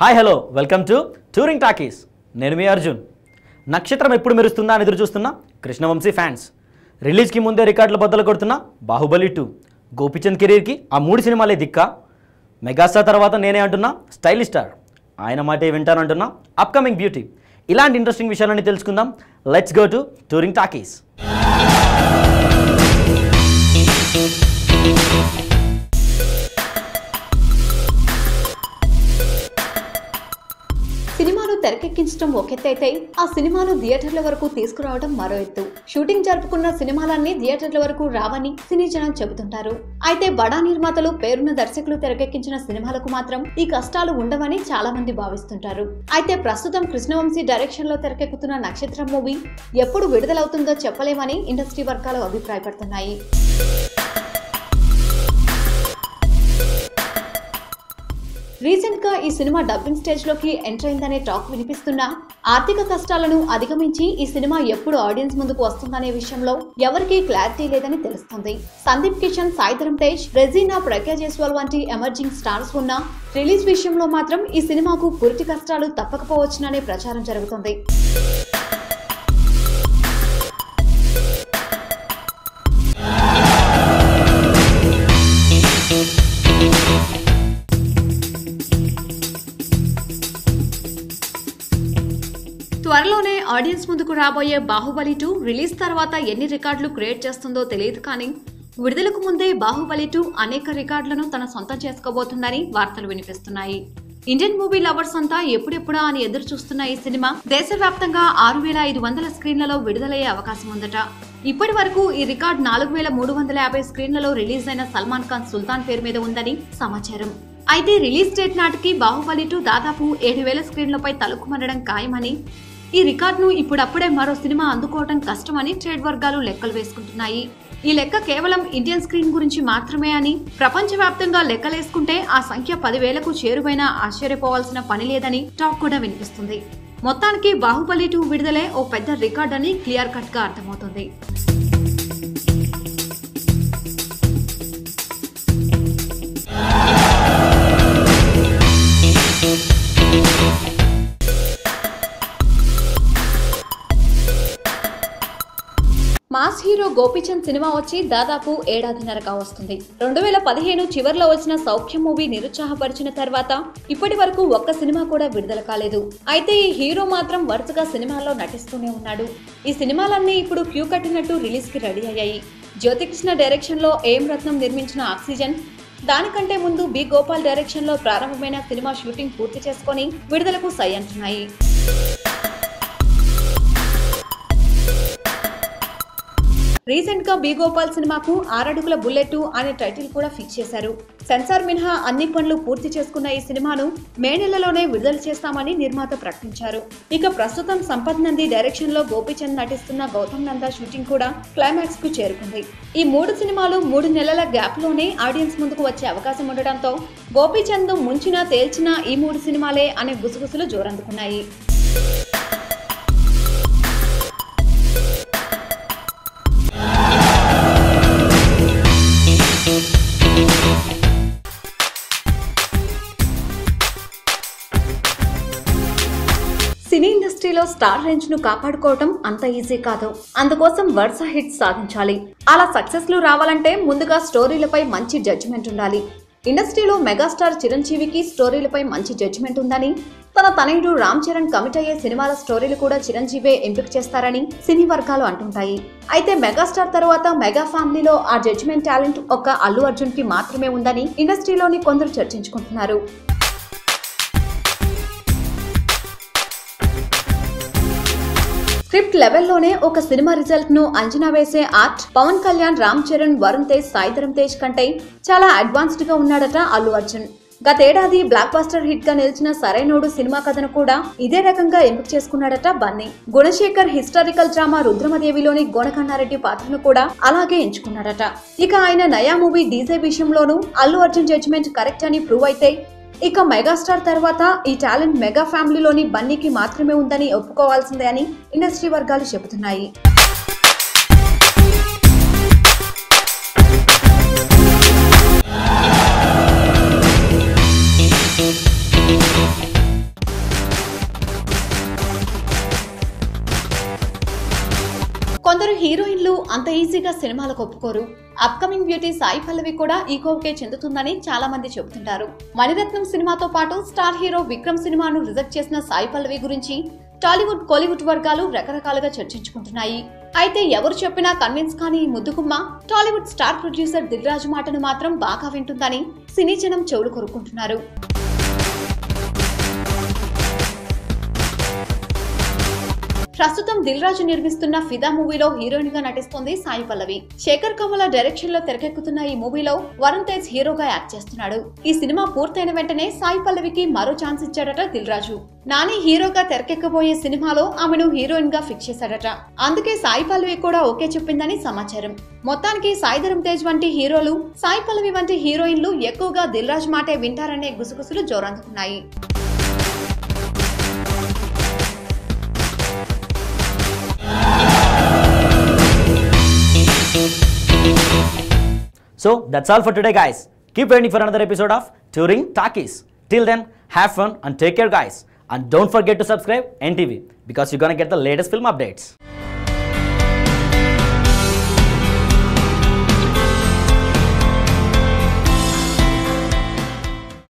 Hi hello. Welcome to Touring Talkies. నేను మీ అర్జున్. నక్షత్రం ఎప్పుడు మెరుస్తుందా అని ఎదురు చూస్తున్న కృష్ణవంశీ ఫ్యాన్స్. రిలీజ్కి ముందే రికార్డులు బద్దలు కొడుతున్న బాహుబలి టూ. గోపిచంద్ కెరీర్కి ఆ మూడు సినిమాలే దిక్క. మెగాస్టార్ తర్వాత నేనే అంటున్నా స్టైలిష్ స్టార్. ఆయన మాటే వింటానంటున్నా అప్కమింగ్ బ్యూటీ. ఇలాంటి ఇంట్రెస్టింగ్ విషయాలన్నీ తెలుసుకుందాం. Let's go to Touring Talkies. తెరకెక్కించడం ఒక ఎత్తు అయితే ఆ సినిమాను థియేటర్ల వరకు తీసుకురావడం మరో ఎత్తు. షూటింగ్ జరుపుకున్న సినిమాలన్నీ థియేటర్ల వరకు రావని సినీ జనం చెబుతుంటారు. అయితే బడా నిర్మాతలు పేరున్న దర్శకులు తెరకెక్కించిన సినిమాలకు మాత్రం ఈ కష్టాలు ఉండవని చాలా మంది భావిస్తుంటారు. అయితే ప్రస్తుతం కృష్ణవంశీ డైరెక్షన్లో తెరకెక్కుతున్న నక్షత్రం మూవీ ఎప్పుడు విడుదలవుతుందో చెప్పలేమని ఇండస్ట్రీ వర్గాలు అభిప్రాయపడుతున్నాయి. రీసెంట్గా ఈ సినిమా డబ్బింగ్ స్టేజ్లోకి ఎంటర్ అయిందనే టాక్ వినిపిస్తున్నా ఆర్థిక కష్టాలను అధిగమించి ఈ సినిమా ఎప్పుడు ఆడియన్స్ ముందుకు వస్తుందనే విషయంలో ఎవరికీ క్లారిటీ లేదని తెలుస్తుంది. సందీప్ కిషన్ సాయిధరం తేజ్ రెజీనా ప్రజ్ఞా జైస్వాల్ వంటి ఎమర్జింగ్ స్టార్స్ ఉన్న రిలీజ్ విషయంలో మాత్రం ఈ సినిమాకు పురిటి కష్టాలు తప్పకపోవచ్చుననే ప్రచారం జరుగుతుంది. త్వరలోనే ఆడియన్స్ ముందుకు రాబోయే బాహుబలి టూ రిలీజ్ తర్వాత ఎన్ని రికార్డులు క్రియేట్ చేస్తుందో తెలియదు కానీ విడుదలకు ముందే బాహుబలి టూ అనేక రికార్డులను తన సొంతం చేసుకోబోతుందని వార్తలు వినిపిస్తున్నాయి. ఇండియన్ మూవీ లవర్స్ అంతా ఎప్పుడెప్పుడా అని ఎదురు చూస్తున్న ఈ సినిమా దేశవ్యాప్తంగా ఆరు వేల ఐదు వందల స్క్రీన్లలో విడుదలయ్యే అవకాశం ఉందట. ఇప్పటి వరకు ఈ రికార్డ్ నాలుగు వేల మూడు వందల యాభై స్క్రీన్లలో రిలీజ్ అయిన సల్మాన్ ఖాన్ సుల్తాన్ పేరు మీద ఉందని సమాచారం. అయితే రిలీజ్ డేట్ నాటికి బాహుబలి టూ దాదాపు ఏడు వేల స్క్రీన్లపై తలుకుమనడం ఖాయమని ఈ రికార్డును ఇప్పుడప్పుడే మరో సినిమా అందుకోవడం కష్టమని ట్రేడ్ వర్గాలు లెక్కలు వేసుకుంటున్నాయి. ఈ లెక్క కేవలం ఇండియన్ స్క్రీన్ గురించి మాత్రమే అని ప్రపంచవ్యాప్తంగా లెక్కలేసుకుంటే ఆ సంఖ్య పదివేలకు చేరువైనా ఆశ్చర్యపోవాల్సిన పని లేదని టాక్ కూడా వినిపిస్తుంది. మొత్తానికి బాహుబలి టూ విడుదలే ఓ పెద్ద రికార్డ్ అని క్లియర్ కట్గా అర్థమవుతుంది. గోపీచంద్ సినిమా వచ్చి దాదాపు ఏడాదిన్నరగా వస్తుంది. రెండు వేల పదిహేను చివర్లో వచ్చిన సౌఖ్యం మూవీ నిరుత్సాహపరిచిన తర్వాత ఇప్పటి వరకు ఒక్క సినిమా కూడా విడుదల కాలేదు. అయితే ఈ హీరో మాత్రం వరుసగా సినిమాల్లో నటిస్తూనే ఉన్నాడు. ఈ సినిమాలన్నీ ఇప్పుడు క్యూ కట్టినట్టు రిలీజ్కి రెడీ అయ్యాయి. జ్యోతికృష్ణ డైరెక్షన్లో ఏం రత్నం నిర్మించిన ఆక్సిజన్? దానికంటే ముందు బి గోపాల్ డైరెక్షన్లో ప్రారంభమైన సినిమా షూటింగ్ పూర్తి చేసుకొని విడుదలకు సై అంటున్నాయి. రీసెంట్గా బి గోపాల్ సినిమాకు ఆరడుగుల బుల్లెట్ అనే టైటిల్ కూడా ఫిక్స్ చేశారు. సెన్సార్ మినహా అన్ని పనులు పూర్తి చేసుకున్న ఈ సినిమాను మే నెలలోనే విడుదల చేస్తామని నిర్మాత ప్రకటించారు. ఇక ప్రస్తుతం సంపత్ నంది డైరెక్షన్లో గోపీచంద్ నటిస్తున్న గౌతమ్ నందా షూటింగ్ కూడా క్లైమాక్స్కు చేరుకుంది. ఈ మూడు సినిమాలు మూడు నెలల గ్యాప్లోనే ఆడియన్స్ ముందుకు వచ్చే అవకాశం ఉండడంతో గోపీచంద్ ముంచినా తేల్చినా ఈ మూడు సినిమాలే అనే గుసగుసలు జోరందుకున్నాయి. సినీ ఇండస్ట్రీలో స్టార్ రేంజ్ను కాపాడుకోవటం అంత ఈజీ కాదు. అందుకోసం వరుస హిట్స్ సాధించాలి. అలా సక్సెస్లు రావాలంటే ముందుగా స్టోరీలపై మంచి జడ్జిమెంట్ ఉండాలి. ఇండస్ట్రీలో మెగాస్టార్ చిరంజీవికి స్టోరీలపై మంచి జడ్జిమెంట్ ఉందని తన తనయుడు రామ్ చరణ్ కమిట్ అయ్యే సినిమాల స్టోరీలు కూడా చిరంజీవే ఎంపిక చేస్తారని సినీ వర్గాలు అంటుంటాయి. అయితే మెగాస్టార్ తర్వాత మెగా ఫ్యామిలీలో ఆ జడ్జిమెంట్ టాలెంట్ ఒక్క అల్లు అర్జున్కి మాత్రమే ఉందని ఇండస్ట్రీలోని కొందరు చర్చించుకుంటున్నారు. స్క్రిప్ట్ లెవెల్లోనే ఒక సినిమా రిజల్ట్ను అంచనా వేసే ఆర్ట్ పవన్ కళ్యాణ్ రామ్ చరణ్ వరుణ్ తేజ్ సాయిధరం తేజ్ కంటే చాలా అడ్వాన్స్డ్గా ఉన్నాడట అల్లు అర్జున్. గతేడాది బ్లాక్ బాస్టర్ హిట్గా నిలిచిన సరైనోడు సినిమా కథను కూడా ఇదే రకంగా ఎంపిక చేసుకున్నాడట బన్నీ. గుణశేఖర్ హిస్టారికల్ డ్రామా రుద్రమదేవిలోని గోనకన్నారెడ్డి పాత్రను కూడా అలాగే ఎంచుకున్నాడట. ఇక ఆయన నయా మూవీ డీజే విషయంలోనూ అల్లు అర్జున్ జడ్జిమెంట్ కరెక్ట్ అని ప్రూవ్ అయితే ఇక మెగాస్టార్ తర్వాత ఈ టాలెంట్ మెగా ఫ్యామిలీలోని బన్నీకి మాత్రమే ఉందని ఒప్పుకోవాల్సిందే అని ఇండస్ట్రీ వర్గాలు చెబుతున్నాయి. హీరోయిన్లు అంత ఈజీగా సినిమాలకు ఒప్పుకోరు. అప్కమింగ్ బ్యూటీ సాయి పల్లవి కూడా ఈ కోవకే చెందుతుందని చాలా మంది చెబుతుంటారు. మణిరత్నం సినిమాతో పాటు స్టార్ హీరో విక్రమ్ సినిమాను రిజెక్ట్ చేసిన సాయి పల్లవి గురించి టాలీవుడ్ కోలీవుడ్ వర్గాలు రకరకాలుగా చర్చించుకుంటున్నాయి. అయితే ఎవరు చెప్పినా కన్విన్స్ కాని ఈ ముద్దుగుమ్మ టాలీవుడ్ స్టార్ ప్రొడ్యూసర్ దిల్రాజు మాటను మాత్రం బాగా వింటుందని సినీ జనం చెవులు కొరుకుంటున్నారు ప్రస్తుతం దిల్ రాజు నిర్మిస్తున్న ఫిదా మూవీలో హీరోయిన్గా నటిస్తోంది సాయి పల్లవి. శేఖర్ కమల డైరెక్షన్లో తెరకెక్కుతున్న ఈ మూవీలో వరుణ్ తేజ్ హీరోగా యాక్ట్ చేస్తున్నాడు. ఈ సినిమా పూర్తయిన వెంటనే సాయి పల్లవికి మరో ఛాన్స్ ఇచ్చాడట దిల్ రాజు. నాని హీరోగా తెరకెక్కబోయే సినిమాలో ఆమెను హీరోయిన్గా ఫిక్స్ చేశాడట. అందుకే సాయి పల్లవి కూడా ఓకే చెప్పిందని సమాచారం. మొత్తానికి సాయిధరం తేజ్ వంటి హీరోలు సాయి పల్లవి వంటి హీరోయిన్లు ఎక్కువగా దిల్ రాజు మాటే వింటారనే గుసగుసలు జోరందుకున్నాయి. So that's all for today, guys. Keep waiting for another episode of Touring Talkies. Till then, have fun and take care, guys. And don't forget to subscribe NTV because you're gonna get the latest film updates.